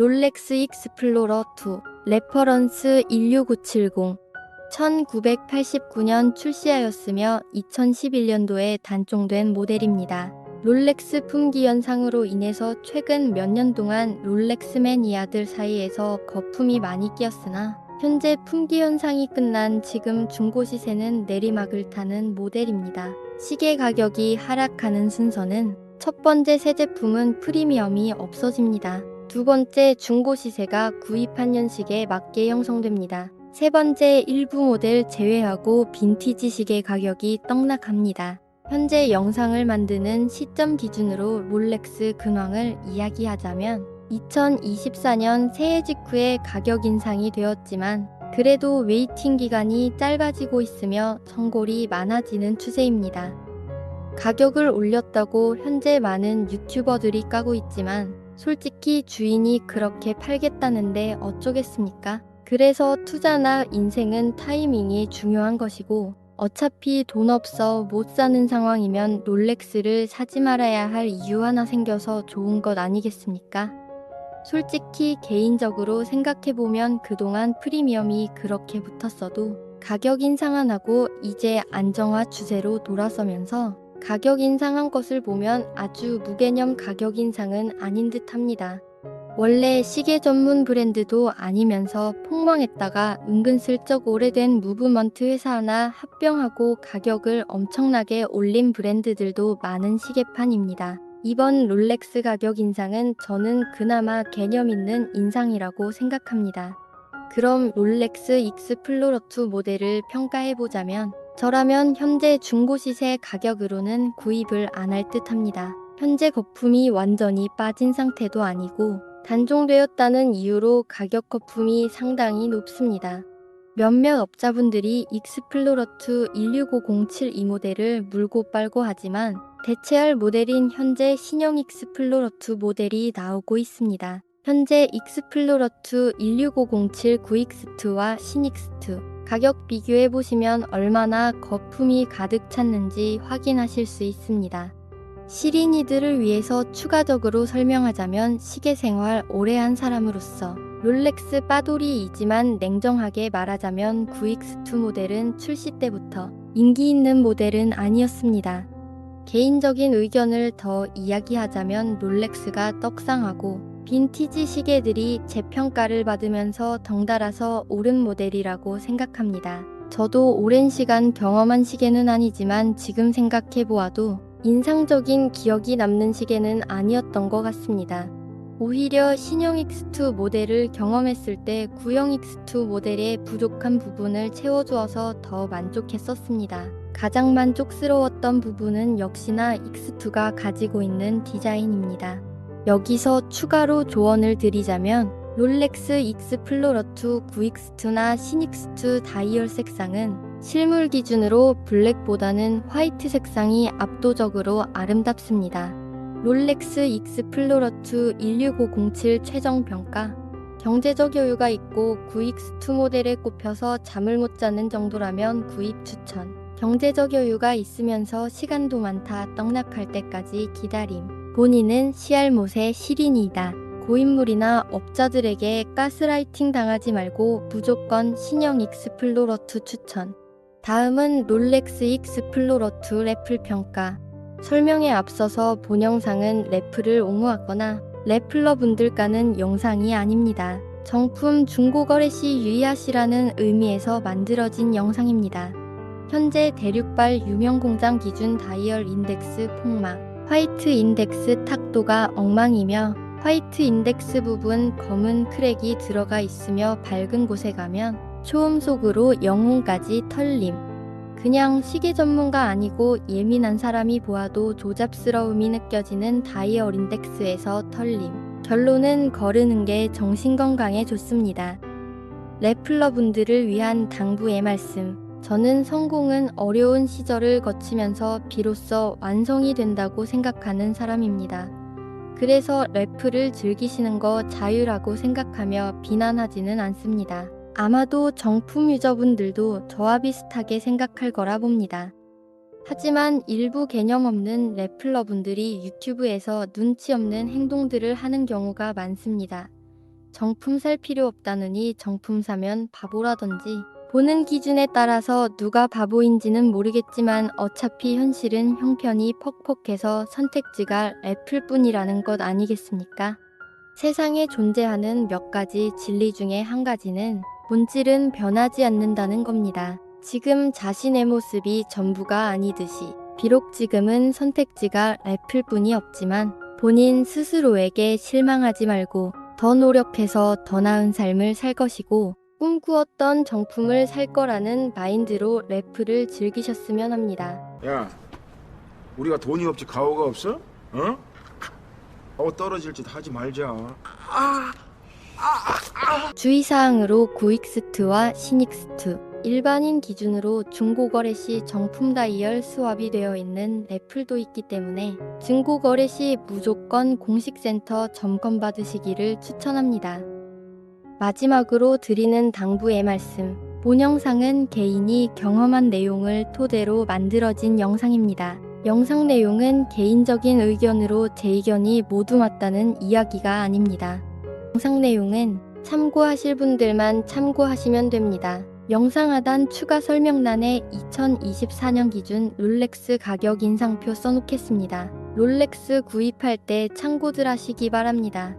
롤렉스 익스플로러 2 레퍼런스 16970 1989년 출시하였으며 2011년도에 단종된 모델입니다. 롤렉스 품귀 현상으로 인해서 최근 몇 년 동안 롤렉스 매니아들 사이에서 거품이 많이 끼었으나 현재 품귀 현상이 끝난 지금 중고 시세는 내리막을 타는 모델입니다. 시계 가격이 하락하는 순서는 첫 번째 새 제품은 프리미엄이 없어집니다. 두 번째 중고 시세가 구입한 연식에 맞게 형성됩니다. 세 번째 일부 모델 제외하고 빈티지 시계 가격이 떡락합니다. 현재 영상을 만드는 시점 기준으로 롤렉스 근황을 이야기하자면 2024년 새해 직후에 가격 인상이 되었지만 그래도 웨이팅 기간이 짧아지고 있으며 선골이 많아지는 추세입니다. 가격을 올렸다고 현재 많은 유튜버들이 까고 있지만 솔직히 주인이 그렇게 팔겠다는데 어쩌겠습니까? 그래서 투자나 인생은 타이밍이 중요한 것이고 어차피 돈 없어 못 사는 상황이면 롤렉스를 사지 말아야 할 이유 하나 생겨서 좋은 것 아니겠습니까? 솔직히 개인적으로 생각해보면 그동안 프리미엄이 그렇게 붙었어도 가격 인상 안 하고 이제 안정화 추세로 돌아서면서 가격 인상한 것을 보면 아주 무개념 가격 인상은 아닌 듯 합니다. 원래 시계 전문 브랜드도 아니면서 폭망했다가 은근슬쩍 오래된 무브먼트 회사 하나 합병하고 가격을 엄청나게 올린 브랜드들도 많은 시계판입니다. 이번 롤렉스 가격 인상은 저는 그나마 개념 있는 인상이라고 생각합니다. 그럼 롤렉스 익스플로러2 모델을 평가해보자면 저라면 현재 중고 시세 가격으로는 구입을 안 할 듯 합니다. 현재 거품이 완전히 빠진 상태도 아니고 단종되었다는 이유로 가격 거품이 상당히 높습니다. 몇몇 업자분들이 익스플로러2 16507 이 모델을 물고 빨고 하지만 대체할 모델인 현재 신형 익스플로러2 모델이 나오고 있습니다. 현재 익스플로러2 16507 9X2와 신X2 가격 비교해 보시면 얼마나 거품이 가득 찼는지 확인하실 수 있습니다. 시린이들을 위해서 추가적으로 설명하자면 시계 생활 오래 한 사람으로서 롤렉스 빠돌이이지만 냉정하게 말하자면 9X2 모델은 출시 때부터 인기 있는 모델은 아니었습니다. 개인적인 의견을 더 이야기하자면 롤렉스가 떡상하고 빈티지 시계들이 재평가를 받으면서 덩달아서 오른 모델이라고 생각합니다. 저도 오랜 시간 경험한 시계는 아니지만 지금 생각해 보아도 인상적인 기억이 남는 시계는 아니었던 것 같습니다. 오히려 신형 X2 모델을 경험했을 때 구형 X2 모델의 부족한 부분을 채워주어서 더 만족했었습니다. 가장 만족스러웠던 부분은 역시나 X2가 가지고 있는 디자인입니다. 여기서 추가로 조언을 드리자면 롤렉스 익스플로러2 9X2나 신X2 다이얼 색상은 실물 기준으로 블랙보다는 화이트 색상이 압도적으로 아름답습니다. 롤렉스 익스플로러2 16507 최종 평가 경제적 여유가 있고 9X2 모델에 꼽혀서 잠을 못 자는 정도라면 구입 추천. 경제적 여유가 있으면서 시간도 많다 떡락할 때까지 기다림. 본인은 씨알못의 시린이다. 고인물이나 업자들에게 가스라이팅 당하지 말고 무조건 신형 익스플로러2 추천. 다음은 롤렉스 익스플로러2 래플 평가. 설명에 앞서서 본 영상은 래플을 옹호하거나 래플러 분들과는 영상이 아닙니다. 정품 중고거래 시 유의하시라는 의미에서 만들어진 영상입니다. 현재 대륙발 유명 공장 기준 다이얼 인덱스 폭망, 화이트 인덱스 탁도가 엉망이며 화이트 인덱스 부분 검은 크랙이 들어가 있으며 밝은 곳에 가면 초음 속으로 영혼까지 털림. 그냥 시계 전문가 아니고 예민한 사람이 보아도 조잡스러움이 느껴지는 다이얼 인덱스에서 털림. 결론은 거르는 게 정신 건강에 좋습니다. 래플러 분들을 위한 당부의 말씀. 저는 성공은 어려운 시절을 거치면서 비로소 완성이 된다고 생각하는 사람입니다. 그래서 래플을 즐기시는 거 자유라고 생각하며 비난하지는 않습니다. 아마도 정품 유저분들도 저와 비슷하게 생각할 거라 봅니다. 하지만 일부 개념 없는 래플러분들이 유튜브에서 눈치 없는 행동들을 하는 경우가 많습니다. 정품 살 필요 없다느니 정품 사면 바보라던지 보는 기준에 따라서 누가 바보인지는 모르겠지만 어차피 현실은 형편이 퍽퍽해서 선택지가 애플 뿐이라는 것 아니겠습니까? 세상에 존재하는 몇 가지 진리 중에 한 가지는 본질은 변하지 않는다는 겁니다. 지금 자신의 모습이 전부가 아니듯이 비록 지금은 선택지가 애플 뿐이 없지만 본인 스스로에게 실망하지 말고 더 노력해서 더 나은 삶을 살 것이고 꿈꾸었던 정품을 살 거라는 마인드로 래프를 즐기셨으면 합니다. 야, 우리가 돈이 없지 가오가 없어? 어? 가오 떨어질 짓 하지 말자. 주의사항으로 9X2와 신X2 일반인 기준으로 중고거래 시 정품 다이얼 수합이 되어 있는 래플도 있기 때문에 중고거래 시 무조건 공식센터 점검 받으시기를 추천합니다. 마지막으로 드리는 당부의 말씀. 본 영상은 개인이 경험한 내용을 토대로 만들어진 영상입니다. 영상 내용은 개인적인 의견으로 제 의견이 모두 맞다는 이야기가 아닙니다. 영상 내용은 참고하실 분들만 참고하시면 됩니다. 영상 하단 추가 설명란에 2024년 기준 롤렉스 가격 인상표 써놓겠습니다. 롤렉스 구입할 때 참고들 하시기 바랍니다.